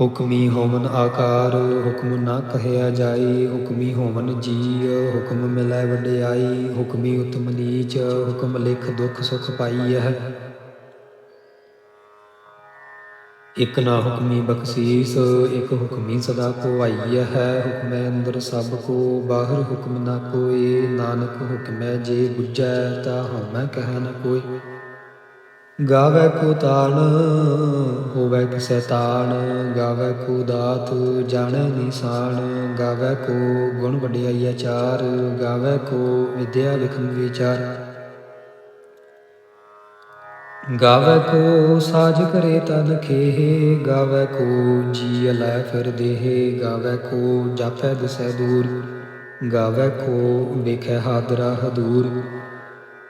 ਹੁਕਮੀ ਹੋਵਨ ਆਕਾਰ, ਹੁਕਮ ਨਾ ਕਹਿਆ ਜਾਈ, ਹੁਕਮੀ ਹੋਵਨ ਜੀ ਹੁਕਮ ਮਿਲੈ ਵਡਿਆਈ, ਹੁਕਮੀ ਉਤਮ ਨੀਚ, ਹੁਕਮ ਲਿਖ ਦੁਖ ਸੁਖ ਪਾਈਐ ਇਕ ਨਾ ਹੁਕਮੀ ਬਖਸ਼ੀਸ, ਇਕ ਹੁਕਮੀ ਸਦਾ ਕੋਵਾਈਐ ਹੈ ਹੁਕਮੈ ਅੰਦਰ ਸਭ ਕੋ, ਬਾਹਰ ਹੁਕਮ ਨਾ ਕੋਈ, ਨਾਨਕ ਹੁਕਮੈ ਜੇ ਬੁਝੈ, ਤਾ ਹਉਮੈ ਕਹਿ ਨ ਕੋਈ। ਗਾਵੇ ਕੋ ਤਾਣ, ਹੋਵੇ ਕਿਸੈ ਤਾਣ, ਗਾਵੇ ਕੋ ਦਾਤ, ਜਾਣੈ ਨਿਸ਼ਾਨ, ਗਾਵੇ ਕੋ ਗੁਣ ਵਡਿਆਈ ਆਚਾਰ ਗਾਵੇ ਕੋ ਵਿਦਿਆ ਵਿਖਮ ਵਿਚਾਰ। ਗਾਵੇ ਕੋ ਸਾਜ ਕਰੇ ਤਨ ਖੇਹ, ਗਾਵੇ ਕੋ ਜੀ ਲੈ ਫਿਰ ਦੇਹ, ਗਾਵੇ ਕੋ ਜਾਪੈ ਦਸੈ ਦੂਰ, ਗਾਵੇ ਕੋ ਵੇਖੈ ਹਾਦਰਾ ਹਦੂਰ।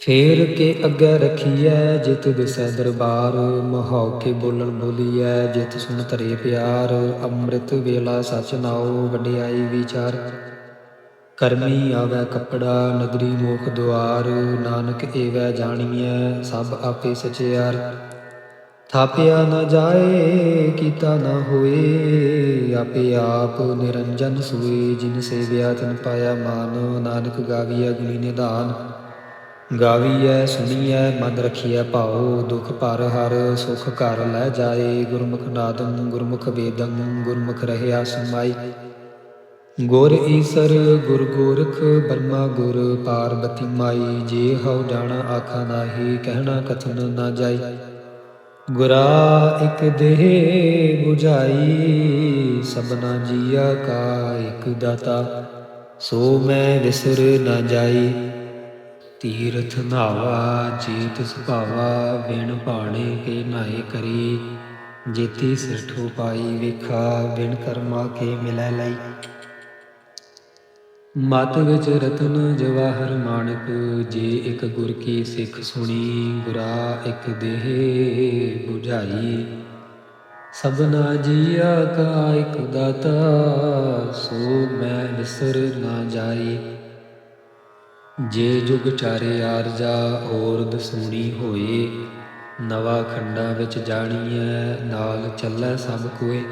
ਫੇਰ ਕੇ ਅੱਗੇ ਰਖੀਐ, ਜਿਤ ਦਿਸੈ ਦਰਬਾਰ। ਮਹਾਉ ਕੇ ਬੋਲਣ ਬੋਲੀਐ, ਜਿਤ ਸੁਣ ਧਰੇ ਪਿਆਰ। ਅੰਮ੍ਰਿਤ ਵੇਲਾ ਸਚ ਨਾਉ, ਵਡਿਆਈ ਵਿਚਾਰ। ਕਰਮੀ ਆਵੈ ਕਪੜਾ, ਨਗਰੀ ਮੋਖ ਦੁਆਰ। ਨਾਨਕ ਏਵੈ ਜਾਣੀਐ, ਸਭ ਆਪੇ ਸਚਿਆਰ। ਥਾਪਿਆ ਨਾ ਜਾਏ, ਕੀਤਾ ਨਾ ਹੋਏ, ਆਪੇ ਆਪ ਨਿਰੰਜਨ ਸੂਏ। ਜਿਨ ਸੇਵਿਆ, ਤਿਨ ਪਾਇਆ ਮਾਨ। ਨਾਨਕ ਗਾਵੀਆ ਗੁਣੀ ਨਿਧਾਨ। ਗਾਵੀਐ ਸੁਣੀਐ ਮਨ ਰਖੀਐ ਭਾਉ, ਦੁਖ ਭਰ ਹਰ, ਸੁਖ ਘਰ ਲੈ ਜਾਏ, ਗੁਰਮੁਖ ਨਾਦੰ, ਗੁਰਮੁਖ ਵੇਦੰ, ਗੁਰਮੁਖ ਰਹਿਆ ਸਮਾਈ। ਗੁਰ ਈਸਰ, ਗੁਰ ਗੋਰਖ, ਬਰਮਾ ਗੁਰ ਪਾਰਬਤੀ ਮਾਈ, ਜੇ ਹਉ ਜਾਣਾ ਆਖਾ ਨਾਹੀ, ਕਹਿਣਾ ਕਥਨ ਨਾ ਜਾਈ। ਗੁਰਾ ਇਕ ਦੇਹ 부ਝਾਈ ਸਭਨਾ ਜੀਆ ਕਾ ਇਕ ਦਾਤਾ। ਸੋ ਮੈਂ ਵਿਸਰ ਨਾ ਜਾਈ। ਤੀਰਥ ਨਾਵਾ, ਜੀਤ ਸੁਭਾਵਾ, ਬਿਨ ਭਾਣੇ ਕੇ ਨਾਏ ਕਰੀ। ਜੇਤੀ ਸਿਰਠੋ ਪਾਈ ਵੇਖਾ, ਬਿਨ ਕਰਮਾ ਕੇ ਮਿਲੈ ਲਈ। ਮਤ ਵਿੱਚ ਰਤਨ ਜਵਾਹਰ ਮਾਨਕ, ਜੇ ਇੱਕ ਗੁਰ ਕੀ ਸਿੱਖ ਸੁਣੀ ਗੁਰਾ ਇੱਕ ਦੇਹ 부ਝਾਈ ਸਭਨਾ ਜੀਆ ਕਾ ਇੱਕ ਦਾਤਾ, ਸੋ ਮੈਂ ਵਿਸਰ ਨਾ ਜਾਈ। ਜੇ ਜੁਗ ਚਾਰੇ ਆਰਜਾ ਔਰਦ ਸੂਣੀ ਹੋਏ, ਨਵਾ ਖੰਡਾ ਵਿੱਚ ਜਾਣੀਐ, ਨਾਲ ਚੱਲੈ ਸਭ ਕੋਏ।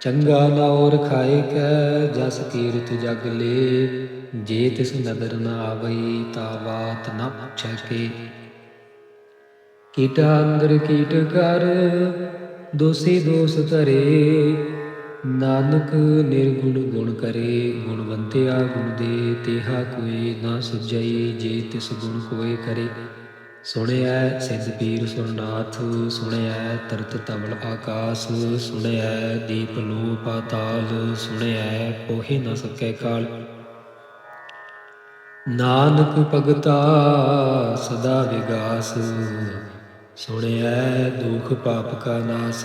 ਚੰਗਾ ਨਾਉਰ ਖਾਏ ਕੈ, ਜਸ ਕੀਰਤ ਜਗ ਲੇ। ਜੇ ਤਿਸ ਨਦਰ ਨ ਆਵਈ, ਤਾ ਬਾਤ ਨ ਪੁੱਛੈ ਕੇ। ਕੀਟਾ ਅੰਦਰ ਕੀਟ ਕਰ, ਦੋਸੀ ਦੋਸ ਧਰੇ। ਨਾਨਕ ਨਿਰਗੁਣ ਗੁਣ ਕਰੇ, ਗੁਣਵੰਤਿਆ ਗੁਣ ਦੇ, ਤੇਹਾ ਕੋਈ ਨਾ ਸੁਝਈ, ਜੇ ਤਿਸ ਗੁਣ ਕੋਏ ਕਰੇ। ਸੁਣਿਐ ਸਿਧ ਪੀਰ ਸੁਰਨਾਥ ਸੁਣਿਐ ਤਰਤ ਤਵਲ ਆਕਾਸ, ਸੁਣਿਐ ਦੀਪ ਲੋ ਪਾਤਾਲ, ਸੁਣਿਐ ਪੋਹਿ ਨਾ ਸਕੈ ਕਾਲ। ਨਾਨਕ ਭਗਤਾ ਸਦਾ ਵਿਗਾਸ, ਸੁਣਿਐ ਦੁਖ ਪਾਪ ਕਾ ਨਾਸ।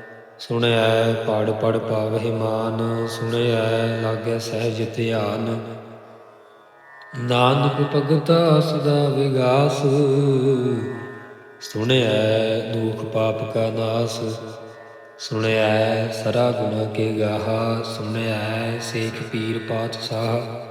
ਸੁਣਿਆ ਪੜ ਪੜ ਪਾਵਹਿ ਮਾਨ ਸੁਣਿਆ ਲਾਗੈ ਸਹਿਜ ਧਿਆਨ। ਨਾਨਕ ਭਗਤਾ ਸਦਾ ਵਿਗਾਸ ਸੁਣਿਆ ਦੁਖ ਪਾਪ ਕਾ ਨਾਸ। ਸੁਣਿਆ ਸਰਾ ਗੁਣ ਕੇ ਗਾਹਾ ਸੁਣਿਆ ਸੇਖ ਪੀਰ ਪਾਤਸ਼ਾਹ।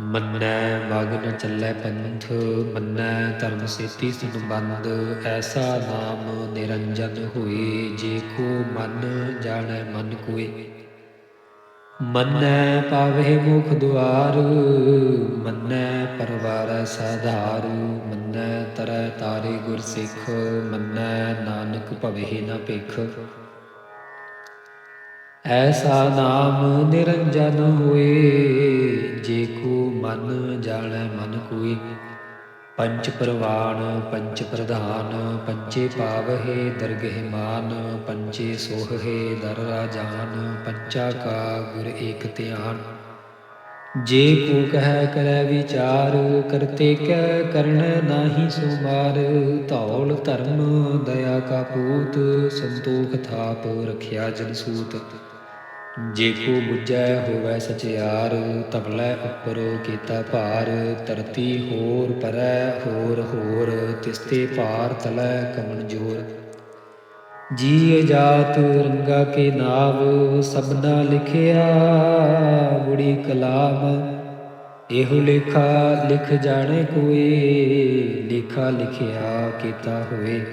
ਮੰਨੈ ਮਗ ਨ ਚੱਲੈ ਪੰਥ, ਮੰਨੈ ਧਰਮ ਸੇਤੀ ਸੰਬੰਧ, ਐਸਾ ਨਾਮ ਨਿਰੰਜਨ ਹੋਏ, ਜੇ ਕੋ ਮਨ ਜਾਣੈ ਮਨ ਕੋਏ। ਮੰਨੈ ਪਾਵੇ ਮੁਖ ਦੁਆਰ, ਮੰਨੈ ਪਰਵਾਰੈ ਸਾਧਾਰ, ਮੰਨੈ ਤਰੈ ਤਾਰੇ ਗੁਰ ਸਿੱਖ, ਮੰਨੈ ਨਾਨਕ ਭਵੇ ਨਾ ਭਿਖ। ਐਸਾ ਨਾਮ ਨਿਰੰਜਨ ਹੋਏ, ਜੇ ਕੋ ਮਨ ਜਾਣੈ ਮਨ ਕੋਈ। ਪੰਚ ਪ੍ਰਵਾਨ ਪੰਚ ਪ੍ਰਧਾਨ ਪੰਚੇ ਪਾਵਹਿ ਦਰਗਹਿ ਮਾਨ ਪੰਚੇ ਸੋਹਹਿ ਦਰ ਰਾਜਾਨ, ਪੰਚਾ ਕਾ ਗੁਰ ਏਕ ਧਿਆਨ। ਜੇ ਕੋ ਕਹਿ ਕਰੈ ਵਿਚਾਰ, ਕਰਤੇ ਕੈ ਕਰਨ ਨਾਹੀ ਸੁਮਾਰ। ਧੌਲ ਧਰਮ, ਦਇਆ ਕਾ ਪੂਤ, ਸੰਤੋਖ ਥਾਪ, ਰਖਿਆ ਜਨ ਸੂਤ। ਜੇ ਕੋ ਬੁਝੈ ਹੋਵੈ ਸਚਿਆਰ ਤਬਲੇ ਉੱਪਰ ਕੀਤਾ ਭਾਰ, ਧਰਤੀ ਹੋਰ ਪਰੈ ਹੋਰ ਹੋਰ, ਤਿਸਤੇ ਭਾਰ ਤਲੈ ਕਮਨ ਜੋਰ। ਜੀ ਜਾਤ ਰੰਗਾ ਕੇ ਨਾਮ ਸਬਨਾ ਲਿਖਿਆ ਬੁੜੀ ਕਲਾਮ। ਇਹੋ ਲੇਖਾ ਲਿਖ ਜਾਣੇ ਕੋਏ, ਲੇਖਾ ਲਿਖਿਆ ਕੀਤਾ ਹੋਏ।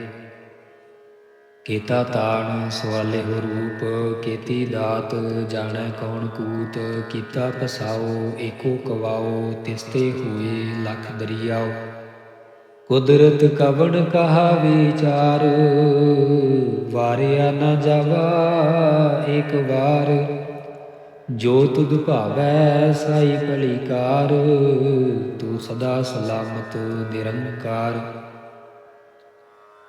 ਕੀਤਾ ਤਾਣ ਸਵਾਲੇ ਹੋ ਰੂਪ, ਕੀਤੀ ਦਾਤ ਜਾਣੈ ਕੌਣ ਕੂਤ, ਕੀਤਾ ਪਸਾਓ, ਏਕੋ ਕਵਾਓ, ਤਿਸਤੇ ਹੋਏ ਲਖ ਦਰਿਆਓ। ਕੁਦਰਤ ਕਵਣ ਕਹਾ ਵਿਚਾਰ, ਵਾਰਿਆ ਨਾ ਜਾਵਾ ਇੱਕ ਵਾਰ। ਜੋ ਤੁਧ ਭਾਵੈ ਸਾਈ ਭਲੀਕਾਰ, ਤੂੰ ਸਦਾ ਸਲਾਮਤ ਨਿਰੰਕਾਰ।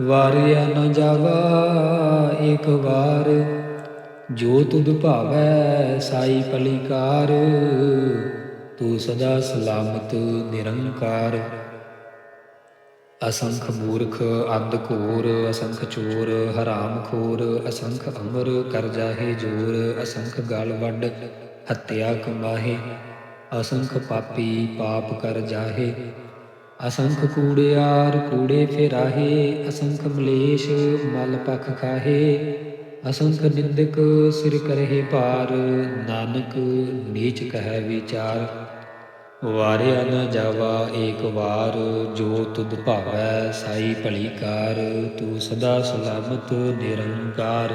ਵਾਰਿਆ ਨ ਜਾਵਾ, ਇੱਕ ਵਾਰ। ਜੋ ਤੁਧ ਭਾਵੈ, ਸਾਈ ਪਲਿਕਾਰ। ਤੂੰ ਸਦਾ ਸਲਾਮਤ, ਨਿਰੰਕਾਰ। ਅਸੰਖ ਮੂਰਖ, ਅੰਧ ਘੋਰ, ਅਸੰਖ ਚੋਰ, ਹਰਾਮ ਖੋਰ, ਅਸੰਖ ਅਮਰ, ਕਰ ਜਾਹੇ ਜੋਰ। ਅਸੰਖ ਗਲ ਵੱਡ ਹੱਤਿਆ ਕਮਾਹੇ। ਅਸੰਖ ਪਾਪੀ, ਪਾਪ ਕਰ ਜਾਹੇ। ਅਸੰਖ ਕੂੜਿਆਰ ਕੂੜੇ ਫੇਰਾਹੇ, ਅਸੰਖ ਮਲੇਸ਼ ਮਲ ਪਖ ਖਾਹੇ। ਅਸੰਖ ਨਿੰਦਕ ਸਿਰ ਕਰਹਿ ਭਾਰ, ਨਾਨਕ ਨੀਚ ਕਹੈ ਵਿਚਾਰ। ਵਾਰਿਆ ਨ ਜਾਵਾ ਏਕ ਵਾਰ, ਜੋ ਤੁਧ ਭਾਵੈ ਸਾਈ ਭਲੀ ਕਾਰ, ਤੂੰ ਸਦਾ ਸਲਾਮਤ ਨਿਰੰਕਾਰ।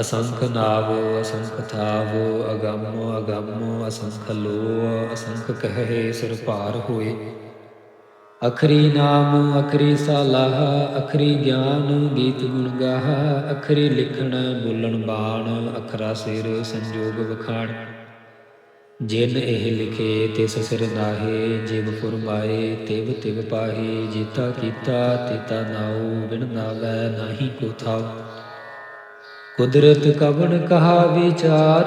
ਅਸੰਖ ਨਾਵ, ਅਸੰਖ ਥਾਵ, ਅਗੰਮ ਅਗੰਮ, ਅਸੰਖ ਲੋ ਅਸੰਖ ਕਹੇ ਸਿਰ ਭਾਰ ਹੋਏ। ਅਖਰੀ ਨਾਮ, ਅਖਰੀ ਸਾਲਾਹ, ਅਖਰੀ ਗਿਆਨ, ਗੀਤ ਗੁਣ ਗਾਹ, ਅਖਰੀ ਲਿਖਣ, ਬੋਲਣ ਬਾਣ, ਅਖਰਾ ਸਿਰ ਸੰਜੋਗ ਵਖਾਣ। ਜਿਨ ਇਹ ਲਿਖੇ, ਤਿਸ ਸਿਰ ਨਾਹੇ, ਜਿਵ ਫੁਰਮਾਏ, ਤਿਵ ਤਿਵ ਪਾਹੇ, ਜੀਤਾ ਕੀਤਾ, ਤਿਤਾ ਨਾਉ, ਬਿਨ ਨਾਵੈ, ਨਾਹੀ ਕੋ ਥਾਉ। ਕੁਦਰਤ ਕਵਣ ਕਹਾ ਵਿਚਾਰ?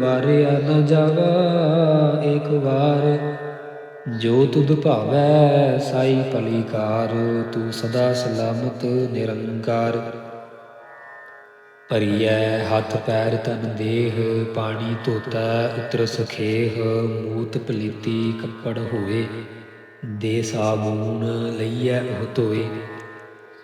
ਵਾਰਿਆ ਨ ਜਾਵਾ ਇੱਕ ਵਾਰ। ਜੋ ਤੁਧ ਭਾਵੈ ਸਾਈ ਭਲੀ ਕਾਰ ਤੂੰ ਸਦਾ ਸਲਾਮਤ ਨਿਰੰਕਾਰ। ਭਰੀਐ ਹੱਥ ਪੈਰ ਤਨ ਦੇਹ, ਪਾਣੀ ਧੋਤਾ ਉਤਰ ਸਖੇਹ ਮੂਤ ਪਲੀਤੀ ਕੱਪੜ ਹੋਏ। ਦੇ ਸਾਬੂਨ ਲਈਐ ਉਹ ਧੋਏ।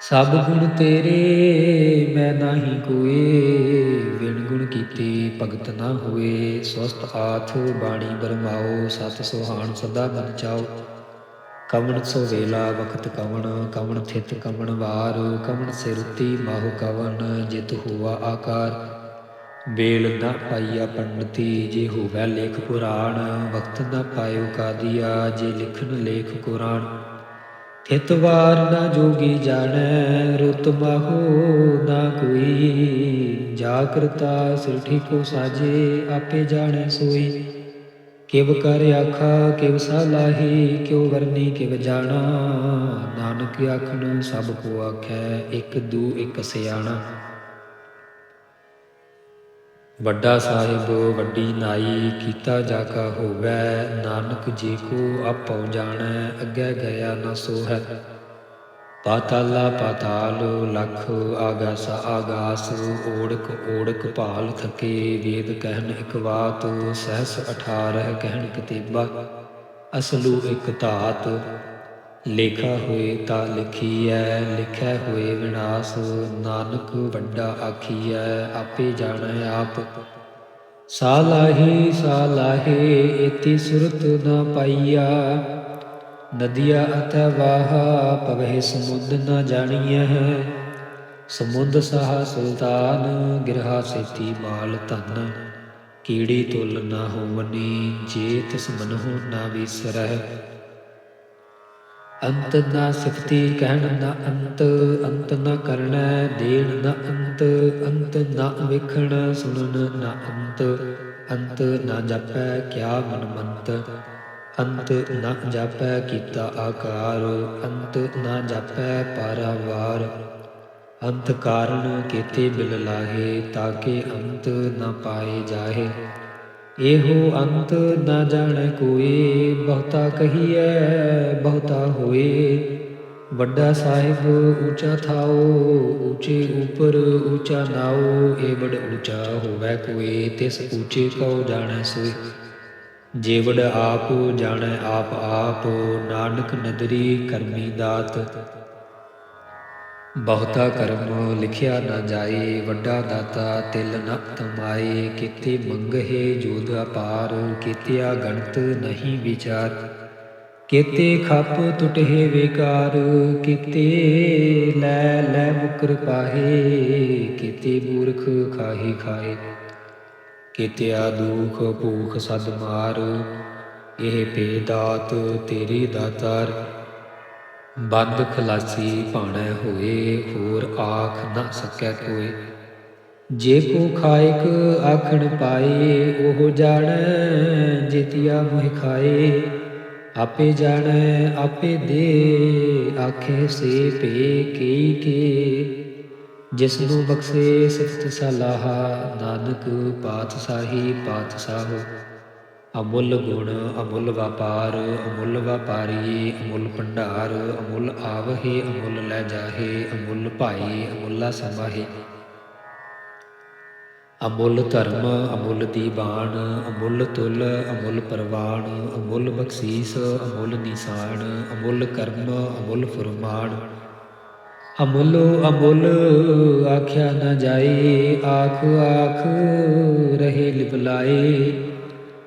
ਸਭ ਗੁਣ ਤੇਰੇ, ਮੈਂ ਨਾਹੀ ਕੋਏ। ਵਿਣ ਗੁਣ ਕੀਤੇ ਭਗਤ ਨਾ ਹੋਏ। ਸਵਸਤ ਆਥ ਬਾਣੀ ਬਰਮਾਓ। ਸਤ ਸੁਹਾਣ ਸਦਾ ਮਨ ਚਾਓ। ਕਵਣ ਸੋ ਵੇਲਾ ਵਖਤ ਕਵਣ ਕਵਣ ਥਿਤ ਕਵਣ ਵਾਰ। ਕਵਣ ਸਿਰਤੀ ਮਾਹੁ ਕਵਣ, ਜਿਤ ਹੋਆ ਆਕਾਰ। ਬੇਲ ਨਾ ਪਾਈਆ ਪੰਡਤੀ, ਜੇ ਹੋਵੇ ਲੇਖ ਪੁਰਾਣ। ਵਕਤ ਨਾ ਪਾਇਓ ਕਾਦੀਆ, ਜੇ ਲਿਖਣ ਲੇਖ ਕੁਰਾਨ। ਥਿਤ ਵਾਰ ਨਾ ਜੋਗੀ ਜਾਣੈ, ਰੁਤ ਮਾਹੋ ਨਾ ਕੋਈ। ਜਾਗਰਤਾ ਸਿਰਠੀ ਕੋ ਸਾਜੇ, ਆਪੇ ਜਾਣੈ ਸੋਈ। ਕਿਵ ਕਰ ਆਖਾ, ਕਿਵ ਸਲਾਹੀ ਕਿਉ ਵਰਨੀ ਕਿਵ ਜਾਣਾ। ਨਾਨਕ ਆਖਣ, ਸਭ ਕੋ ਆਖੈ, ਇੱਕ ਦੂ, ਇਕ ਸਿਆਣਾ। ਵੱਡਾ ਸਾਹਿਬ, ਵੱਡੀ ਨਾਈ, ਕੀਤਾ ਜਾ ਕਾ ਹੋਵੈ, ਨਾਨਕ ਜੀ ਕੋ ਆਪਉ ਜਾਣੈ, ਅੱਗੇ ਗਿਆ ਨਾ ਸੋਹੈ। ਪਾਤਾਲਾ ਪਾਤਾਲ, ਲਖ ਆਗਾਸ ਆਗਾਸ, ਓੜਕ ਓੜਕ ਭਾਲ ਥਕੇ, ਵੇਦ ਕਹਿਣ ਇਕ ਬਾਤ, ਸਹਸ 18 ਕਹਿਨ ਕਿਤੇਬਾ ਅਸਲੂ ਇਕ ਧਾਤ ਲੇਖਾ ਹੋਏ ਤਾ ਲਿਖੀਐ, ਲਿਖੈ ਹੋਏ ਵਿਨਾਸ਼, ਨਾਨਕ ਵੱਡਾ ਆਖੀਐ, ਆਪੇ ਜਾਣੈ ਆਪ। ਸਾਲਾਹੀ ਸਾਲਾਹੇ ਇਤੀ ਸੁਰਤ ਨਾ ਪਾਈਆ। ਨਦੀਆ ਅਤੈ ਵਾਹਾ ਪਵਹਿ ਸਮੁੰਦ ਨ ਜਾਣੀਐ। ਸਮੁੰਦ ਸਾਹ ਸੁਲਤਾਨ, ਗਿਰਹਾ ਸੇਤੀ ਮਾਲ ਧਨ। ਕੀੜੀ ਤੁਲ ਨਾ ਹੋਵਨੀ ਜੇ ਤਿਸ ਮਨਹੁ ਨਾ ਵਿਸਰਹਿ ਅੰਤ ਨਾ ਸਿਫਤੀ ਕਹਿਣ ਨਾ ਅੰਤ ਅੰਤ ਨਾ ਕਰਣਾ ਦੇਣ ਨਾ ਅੰਤ ਅੰਤ ਨਾ ਵੇਖਣ ਸੁਣਨ ਨਾ ਅੰਤ ਅੰਤ ਨਾ ਜਾਪੈ ਕਿਆ ਮਨ ਮੰਤ, ਅੰਤ ਨਾ ਜਾਪੈ ਕੀਤਾ ਆਕਾਰ, ਅੰਤ ਨਾ ਜਪੈ ਪਾਰਾਵਾਰ। ਅੰਤ ਕਾਰਨ ਕੀਤੇ ਬਿਲ ਲਾਹੇ ਤਾਕੇ ਅੰਤ ਨਾ ਪਾਏ ਜਾਹੇ। ਇਹੋ ਅੰਤ ਨਾ ਜਾਣੈ ਕੋਈ, ਬਹੁਤਾ ਕਹੀਐ, ਬਹੁਤਾ ਹੋਏ। ਵੱਡਾ ਸਾਹਿਬ ਉੱਚਾ ਥਾਓ, ਉੱਚੇ ਉਪਰ ਉੱਚਾ ਨਾਓ, ਇਹ ਬੜ ਉੱਚਾ ਹੋਵੇ ਕੋਈ, ਤਿਸ ਉੱਚੇ ਕਉ ਜਾਣੈ ਸੋਈ ਜੇ ਆਪ ਜਾਣੈ ਆਪ ਆਪ, ਨਾਨਕ ਨਦਰੀ ਕਰਮੀ ਦਾਤ। ਬਹੁਤਾ ਕਰਮ ਲਿਖਿਆ ਨਾ ਜਾਏ, ਵੱਡਾ ਦਾਤਾ ਤਿਲ ਨ ਤਮਾਏ ਕਿਤੇ ਮੰਗਹਿ ਜੋਦ ਅਪਾਰ, ਕਿਤਿਆ ਗਣਤ ਨਹੀਂ ਵਿਚਾਰ। ਕਿਤੇ ਖੱਪ ਟੁਟਹਿ ਵਿਕਾਰ, ਕਿਤੇ ਲੈ ਲੈ ਮੁਕਰ ਪਾਹੇ, ਕਿਤੇ ਮੂਰਖ ਖਾਹੀ ਖਾਏ ਕਿਤਿਆ ਦੁਖ ਭੂਖ ਸਦ ਮਾਰ, ਇਹ ਪੇ ਦਾਤ ਤੇਰੀ ਦਾਤਾਰ। ਬੰਦ ਖਲਾਸੀ ਭਾਣੈ ਹੋਏ, ਹੋਰ ਆਖ ਨਾ ਸਕੈ ਕੋਏ। ਜੇ ਕੋ ਖਾਇਕ ਆਖਣ ਪਾਏ, ਉਹ ਜਾਣੈ ਜਿਤਿਆ ਮੋਹ ਖਾਏ। ਆਪੇ ਜਾਣੈ, ਆਪੇ ਦੇ, ਆਖੇ ਸੇ ਪੇ ਕੀ ਕੇ। ਜਿਸ ਨੂੰ ਬਖਸ਼ੇ ਸਿਫਤ ਸਲਾਹ, ਨਾਨਕ ਪਾਤਸ਼ਾਹੀ ਪਾਤਸ਼ਾਹੋ। ਅਮੁੱਲ ਗੁਣ, ਅਮੁੱਲ ਵਪਾਰ, ਅਮੁੱਲ ਵਪਾਰੀ, ਅਮੁੱਲ ਭੰਡਾਰ, ਅਮੁੱਲ ਆਵਹੇ, ਅਮੁੱਲ ਲੈ ਜਾਹੇ, ਅਮੁੱਲ ਭਾਈ, ਅਮੁੱਲਾ ਸਮਾਹੇ। ਅਮੁੱਲ ਧਰਮ, ਅਮੁੱਲ ਦੀਵਾਨ ਅਮੁੱਲ ਤੁਲ, ਅਮੁੱਲ ਪਰਵਾਨ ਅਮੁੱਲ ਬਖਸ਼ੀਸ, ਅਮੁੱਲ ਨਿਸ਼ਾਨ ਅਮੁੱਲ ਕਰਮ, ਅਮੁੱਲ ਫਰਮਾਨ ਅਮੁੱਲ ਅਮੁੱਲ ਆਖਿਆ ਨਾ ਜਾਏ ਆਖ ਆਖ, ਰਹੇ ਲਿਵਲਾਏ।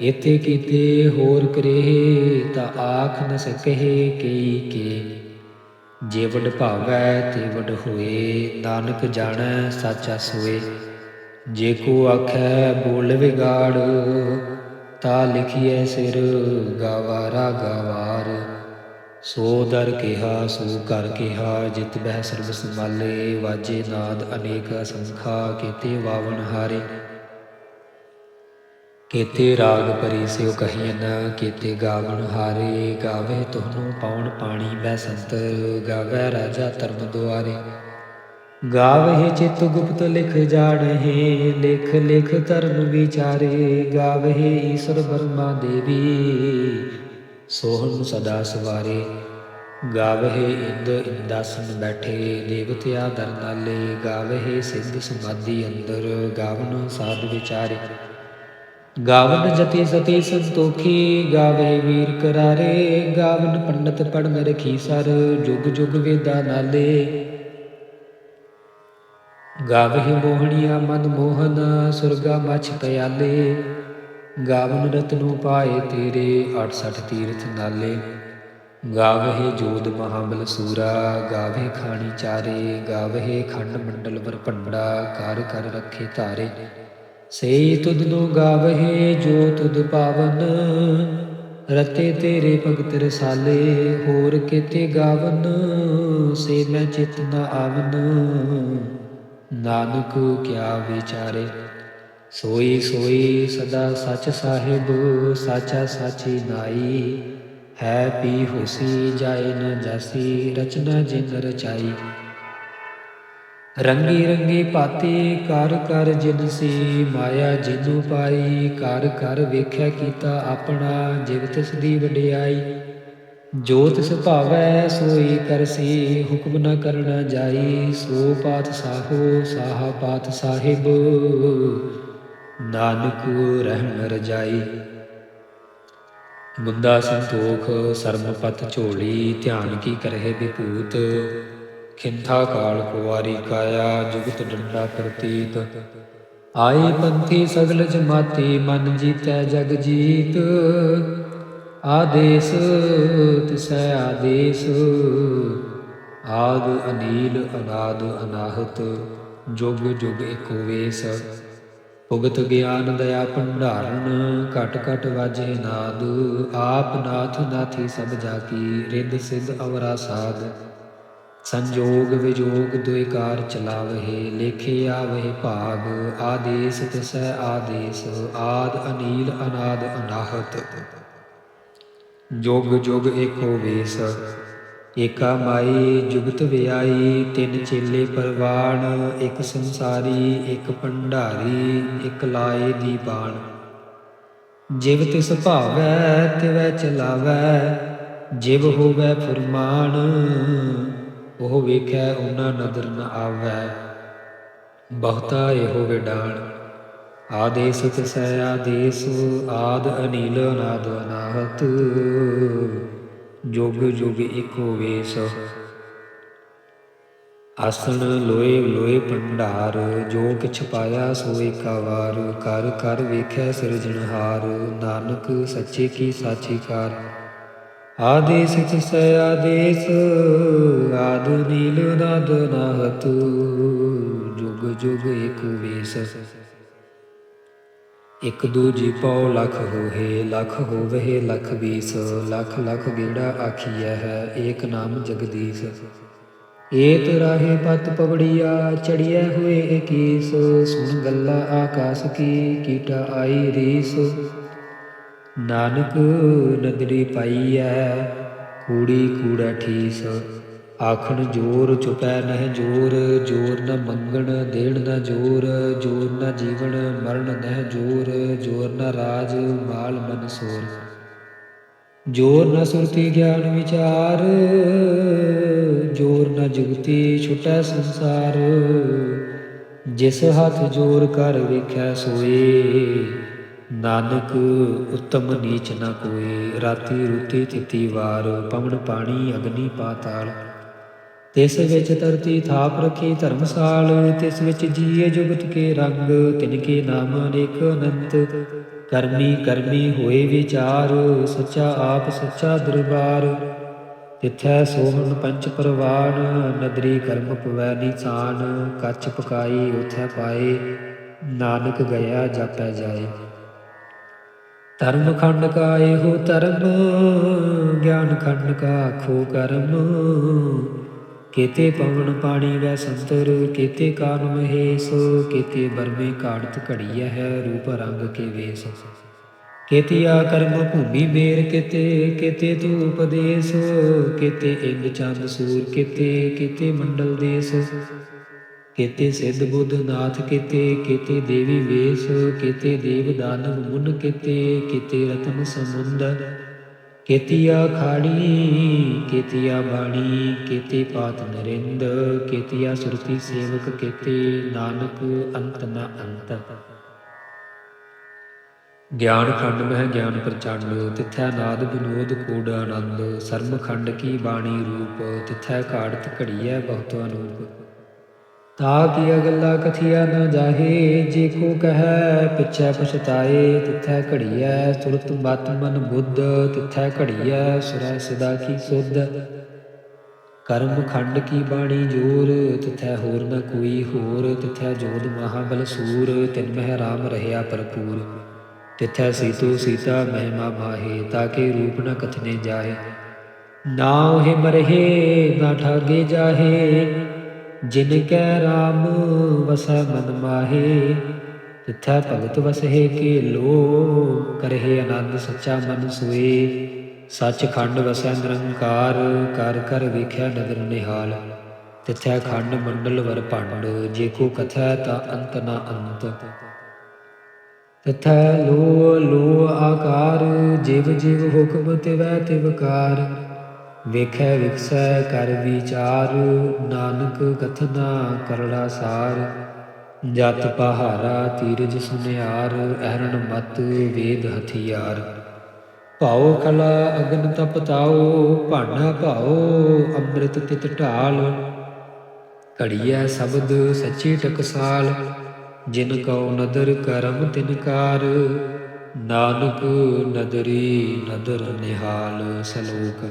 ਇਤੇ ਕੀਤੇ ਹੋਰ ਕਰੇ ਤਾਂ ਆਖ ਨ ਸਕਹਿ ਕਈ ਕੇ। ਜੇ ਵਡ ਭਾਵੈ ਤੇ ਵਡ ਹੋਏ, ਨਾਨਕ ਜਾਣੈ ਸਾਚਾ ਸੋਏ। ਜੇ ਕੋ ਆਖੈ ਬੋਲ ਵਿਗਾੜ, ਤਾ ਲਿਖੀਐ ਸਿਰ ਗਾਵਾਰਾ ਗਾਵਾਰ ਸੋ ਦਰ ਕਿਹਾ, ਸੋ ਕਰ ਕਿਹਾ, ਜਿਤ ਬਹਿ ਸਰਬ ਸੰਭਾਲੇ ਵਾਜੇ ਨਾਦ ਅਨੇਕ ਅਸੰਖਾ ਕੀਤੇ ਵਾਵਨ ਹਾਰੇ। ਕੀਤੇ ਰਾਗ ਪਰੀ ਸਿਉ ਕਹੀਨ ਕੀਤੇ ਗਾਵਣ ਹਾਰੇ, ਗਾਵੇ ਤੁਹਾਨੂੰ ਪਾਉਣ ਪਾਣੀ ਬੈ ਸੰਤਰ ਗਾਵੇ ਰਾਜਾ ਧਰਮ ਦੁਆਰੇ। ਗਾਵਹਿ ਚਿਤ ਗੁਪਤ ਲਿਖ ਜਾਣਹੇ, ਲਿਖ ਲਿਖ ਧਰਮ ਵਿਚਾਰੇ ਗਾਵਹਿ ਈਸ਼ਰ ਬਰਮਾ ਦੇਵੀ, ਸੋਹਣ ਸਦਾ ਸਵਾਰੇ। ਗਾਵਹਿ ਇੰਦ ਇੰਦਾਸਨ ਬੈਠੇ, ਦੇਵਤਿਆ ਦਰ ਨਾਲੇ ਗਾਵਹਿ ਸਿੱਧ ਸਮਾਧੀ ਅੰਦਰ ਗਾਵਨ ਸਾਧ ਵਿਚਾਰੇ। ਗਾਵਨ ਜਤੀ ਸਤੀ ਸੰਤੋਖੀ, ਗਾਵੇ ਵੀਰ ਕਰਾਰੇ, ਗਾਵਨ ਪੰਡਤ ਪੜਨ ਰਖੀ ਸਰ, ਜੁਗ ਜੁਗ ਵੇਦਾ ਨਾਲੇ। ਗਾਵਹਿ ਮੋਹਣੀਆ ਮਨ ਮੋਹਨ, ਸੁਰਗਾ ਮਛ ਪਿਆਲੇ। ਗਾਵਨ ਰਤਨੋ ਪਾਏ ਤੇਰੇ 68 ਤੀਰਥ ਨਾਲੇ। ਗਾਵਹਿ ਜੋਦ ਮਹਾਬਲ ਸੂਰਾ, ਗਾਵੇ ਖਾਣੀ ਚਾਰੇ। ਗਾਵਹਿ ਖੰਡ ਮੰਡਲ ਵਰ ਭੰਡਾ ਕਰ ਕਰ ਰੱਖੇ ਧਾਰੇ। ਸੇ ਤੁਧ ਨੂੰ ਗਾਵਹਿ ਜੋ ਤੁਧ ਪਾਵਨ, ਰਤੇ ਤੇਰੇ ਭਗਤ ਰਸਾਲੇ, ਹੋਰ ਕਿਤੇ ਗਾਵਨ, ਸੇ ਮੈਂ ਚਿਤ ਨ ਆਵਨ। ਨਾਨਕ ਕਿਆ ਵਿਚਾਰੇ, ਸੋਈ ਸੋਈ ਸਦਾ ਸਚ ਸਾਹਿਬ, ਸਾਚਾ ਸਾਚੀ ਨਾਈ। ਹੈ ਪੀ ਹੋਸੀ, ਜਾਏ ਨ ਜਾਸੀ, ਰਚਨਾ ਜਿਨ ਰਚਾਈ। ਰੰਗੀ ਰੰਗੀ ਪਾਤੀ, ਕਰ ਕਰ ਜਿਨ ਸੀ ਮਾਇਆ ਜਿਨੂ ਪਾਈ, ਕਰ ਕਰ ਵੇਖਿਆ ਕੀਤਾ ਆਪਣਾ, ਜਿਵ ਤਿਸ ਦੀ ਵਡਿਆਈ। ਜੋਤ ਤਿਸ ਭਾਵੈ, ਸੋਈ ਕਰਸੀ ਹੁਕਮ ਨ ਕਰਨਾ ਜਾਈ। ਸੋ ਪਾਤ ਸਾਹੋ, ਸਾਹਾ ਪਾਤ ਸਾਹਿਬ, ਨਾਨਕ ਰਹਿਣ ਰਜਾਈ। ਮੁੰਦਾ ਸੰਤੋਖ ਸਰਮ ਪਤ ਝੋਲੀ, ਧਿਆਨ ਕੀ ਕਰਹਿ ਵਿਭੂਤ ਖਿੰਥਾ ਕਾਲ ਕੁਵਾਰੀ ਕਾਇਆ, ਜੁਗਤ ਡੰਡਾ ਪ੍ਰਤੀਤ। ਆਏ ਪੰਥੀ ਸਗਲ ਜਮਾਤੀ, ਮਨ ਜੀਤੈ ਜਗ ਜੀਤ। ਆਦੇਸ, ਤਿਸੈ ਆਦੇਸ। ਆਦ ਅਨੀਲ, ਅਨਾਦ ਅਨਾਹਤ, ਜੁਗ ਜੁਗ ਏਕੋ ਵੇਸ। ਭੁਗਤ ਗਿਆਨ ਦਇਆ ਭੰਡਾਰਨ, ਘਟ ਘਟ ਵਾਜੇ ਨਾਦ। ਆਪ ਨਾਥ ਨਾਥੀ ਸਭ ਜਾ ਰਿੱਧ ਸਿੱਧ ਅਵਰਾ ਸਾਧ। ਸੰਜੋਗ ਵਿਜੋਗ ਦੁਇ ਕਾਰ ਚਲਾਵਹਿ, ਲੇਖੇ ਆਵਹਿ ਭਾਗ, ਆਦੇਸ ਤਿਸੈ ਆਦੇਸ, ਆਦ ਅਨੀਲ ਅਨਾਦ ਅਨਾਹਤ। ਜੋਗ ਜੋਗ ਏਕੋ ਵੇਸ, ਏਕਾ ਮਾਈ ਜੁਗਤ ਵਿਆਈ, ਤਿੰਨ ਚੇਲੇ ਪਰਵਾਣ, ਇੱਕ ਸੰਸਾਰੀ, ਇੱਕ ਭੰਡਾਰੀ, ਇੱਕ ਲਾਏ ਦੀ ਬਾਣ ਜਿਵ ਤਿਸ ਭਾਵੈ, ਤਿਵੈ ਚਲਾਵੈ, ਜਿਵ ਹੋਵੈ ਫੁਰਮਾਨ ਉਹ ਵੇਖੈ ਉਹਨਾਂ ਨਦਰ ਨ ਆਵੈ। ਬਹੁਤਾ ਇਹੋ ਵਿਡਾਣ। ਆਦੇਸ ਤਿਸੈ, ਆਦੇਸ ਆਦ ਅਨੀਲ ਅਨਾਦ ਅਨਾਹਤ। ਜੁਗ ਜੁਗ ਏਕੋ ਵੇਸ। ਆਸਣ ਲੋਏ ਲੋਏ ਭੰਡਾਰ। ਜੋ ਕਿਛ ਪਾਇਆ ਸੋ ਏਕਾ ਵਾਰ ਕਰ ਕਰ ਵੇਖੈ ਸਿਰਜਣਹਾਰ। ਨਾਨਕ ਸੱਚੇ ਕੀ ਸਾਚੀ ਕਾਰ। ਆਦੇਸ ਤਿਸੈ ਆਦੇਸ, ਆਦ ਨੀਲ ਨਾਦ ਨਾਹਤ, ਜੁਗ ਜੁਗ ਏਕ ਵੇਸ। ਇਕ ਦੂਜੀ ਪਉ ਲਖ ਹੋਏ ਲਖ ਹੋਵੇ ਲਖ ਬੀਸ ਲਖ ਲਖ ਗੇੜਾ ਆਖੀਐ ਹੈ, ਏਕ ਨਾਮ ਜਗਦੀਸ਼। ਏਤ ਰਾਹੇ ਪਤ ਪਵੜੀਆ, ਚੜੀਐ ਹੋਏ ਏਕੀਸ। ਸੁਣ ਗੱਲਾ ਆਕਾਸ ਕੀ, ਕੀਟਾ ਆਈ ਰੀਸ। ਨਾਨਕ ਨਦਰੀ ਪਾਈਐ, ਕੂੜੀ ਕੂੜਾ ਠੀਸ। ਆਖਣ ਜੋਰ ਚੁਪੈ ਨਹਿ ਜੋਰ ਜੋਰ ਨ ਮੰਗਣ ਦੇਣ ਨ ਜੋਰ ਜੋਰ ਨ ਜੀਵਨ ਮਰਨ ਨਹਿ ਜੋਰ ਜੋਰ ਨ ਰਾਜ ਮਾਲ ਮਨ ਸੋਰ। ਜੋਰ ਨ ਸੁਰਤੀ ਗਿਆਨ ਵਿਚਾਰ, ਜੋਰ ਨ ਜੁਗਤੀ ਛੁਟੈ ਸੰਸਾਰ। ਜਿਸ ਹੱਥ ਜੋਰ ਕਰ ਵੇਖੈ ਸੋਏ ਨਾਨਕ ਉਤਮ ਨੀਚ ਨ ਕੋਏ, ਰਾਤੀ ਰੁਤੀ ਤਿਤੀ ਵਾਰ, ਪਵਨ ਪਾਣੀ ਅਗਨੀ ਪਾਤਾਲ। ਤਿਸ ਵਿੱਚ ਧਰਤੀ ਥਾਪ ਰਖੀ ਧਰਮਸਾਲ, ਤਿਸ ਵਿੱਚ ਜੀਏ ਜੁਗਤ ਕੇ ਰੰਗ, ਤਿਨ ਕੇ ਨਾਮ ਅਨੇਕ ਅਨੰਤ। ਕਰਮੀ ਕਰਮੀ ਹੋਏ ਵਿਚਾਰ, ਸੱਚਾ ਆਪ ਸੱਚਾ ਦਰਬਾਰ। ਤਿਥੈ ਸੋਹਣ ਪੰਚ ਪਰਵਾਨ, ਨਦਰੀ ਕਰਮ ਪਵੈ ਨੀਚਾਨ ਕੱਚ ਪਕਾਈ ਉਥੈ ਪਾਏ, ਨਾਨਕ ਗਿਆ ਜਾਪੈ ਜਾਏ। ਧਰਮ ਖੰਡ ਕਾ ਇਹੋ ਧਰਮ, ਗਿਆਨ ਖੰਡ ਕਾ ਖੋ ਕਰਮ। ਕੇਤੇ ਪਵਨ ਪਾਣੀ ਵੈ ਸੰਤਰ, ਕੇਤੇ ਕਾਨ ਮਹੇਸ਼, ਕੇਤੇ ਬਰਮੇ ਕਾੜਤ ਘੜੀਐ ਹੈ ਰੂਪ ਰੰਗ ਕੇ ਵੇਸ। ਕੇਤਿਆ ਕਰਮ ਭੂਮੀ ਮੇਰ ਕੇਤੇ ਕੇਤੇ ਤੂ ਉਪਦੇਸ਼। ਕੇਤੇ ਇੰਦ ਚੰਦ ਸੂਰ ਕੇਤੇ ਕੇਤੇ ਮੰਡਲ ਦੇਸ। ਕੇਤੇ ਸਿੱਧ ਬੁੱਧ ਨਾਥ ਕੇਤੇ ਕੇਤੇ ਦੇਵੀ ਵੇਸ, ਕੇਤੇ ਦੇਵ ਦਾਨਵ ਮੁਨ ਕੇਤੇ ਕੇਤੇ ਰਤਨ ਸਮੁੰਦ ਕੇਤੀਆ ਖਾੜੀ ਕੇਤੀਆ ਬਾਣੀ, ਕੇਤੇ ਪਾਤ ਨਰਿੰਦ, ਕੇਤੀਆ ਸੁਰਤੀ ਸੇਵਕ ਕੇਤੇ, ਨਾਨਕ ਅੰਤ ਨ ਅੰਤ। ਗਿਆਨ ਖੰਡ ਮਹਿ ਗਿਆਨ ਪ੍ਰਚੰਡ ਤਿਥੈ ਨਾਦ ਵਿਨੋਦ ਕੂੜ ਆਨੰਦ ਸਰਮ ਖੰਡ ਕੀ ਬਾਣੀ ਰੂਪ, ਤਿਥੈ ਘਾੜਤ ਘੜੀਐ ਬਹੁਤ ਅਨੂਪ ਤਾ ਕੀ ਅਗਲਾ ਕਥਿਆ ਨ ਜਾਹੇ, ਜੇ ਕੋ ਕਹੈ, ਪਿਛੈ ਪਛਤਾਏ, ਤਿਥੈ ਘੜੀਐ ਸੁਰਤ ਮਤ ਮਨ ਬੁੱਧ, ਤਿਥੈ ਘੜੀਐ, ਸੁਰੈ ਸਦਾ ਕੀ ਸੁਧ। ਕਰਮ ਖੰਡ ਕੀ ਬਾਣੀ ਜੋਰ, ਤਿਥੈ ਹੋਰ ਨ ਕੋਈ ਹੋਰ, ਤਿਥੈ ਜੋਦ ਮਹਾਬਲ ਸੂਰ, ਤਿਨ ਮਹਿ ਰਾਮ ਰਹਿਆ ਭਰਪੂਰ। ਤਿਥੈ ਸੀਤੋ ਸੀਤਾ ਮਹਿਮਾ ਮਾਹੇ ਤਾਕੇ ਰੂਪ ਨ ਕਥਨੇ ਜਾਏ ਨਾ ਉਹ ਮਰਹੇ, ਨਾ ਠਾਗੇ ਜਾਹੇ ਜਿਨ ਕੈ ਰਾਮ ਵਸੈ ਮਨ ਮਾਹੇ, ਤਿਥੈ ਭਗਤ ਵਸਹਿ ਕੇ ਲੋ ਕਰਹਿ ਆਨੰਦ ਸੱਚਾ ਮਨ ਸੋਏ। ਸੱਚ ਵਸੈ ਨਿਰੰਕਾਰ, ਕਰ ਕਰ ਵੇਖਿਆ ਨਦਰ ਨਿਹਾਲ। ਤਿਥੈ ਖੰਡ ਮੰਡਲ ਵਰ ਭੰਡ, ਜੇ ਕੋ ਕਥੈ ਤਾ ਅੰਤ ਨਾ ਅੰਤ। ਤਿਥੈ ਲੋ ਲੋ ਆਕਾਰ, ਜਿਵ ਜਿਵ ਹੁਕਮ ਤਿਵੈ ਤਿਵਕਾਰ ਵੇਖੈ ਵਿਖਸੈ ਕਰ ਵਿਚਾਰ, ਨਾਨਕ ਕਥਨਾ ਕਰੜਾ ਸਾਰ। ਜਤ ਪਹਾਰਾ ਤੀਰਜ ਸੁਨਿਆਰ, ਅਹਰਣ ਮਤ ਵੇਦ ਹਥਿਆਰ। ਭਾਉ ਕਲਾ ਅਗਨ ਤਪਤਾਓ ਭਾਣਾ ਭਾਉ ਅੰਮ੍ਰਿਤ ਤਿਤ ਢਾਲ। ਘੜੀਐ ਸ਼ਬਦ ਸੱਚੀ ਟਕਸਾਲ, ਜਿਨ ਕਉ ਨਦਰ ਕਰਮ ਤਿਨਕਾਰ ਨਾਨਕ ਨਦਰੀ ਨਦਰ ਨਿਹਾਲ ਸਲੋਕ।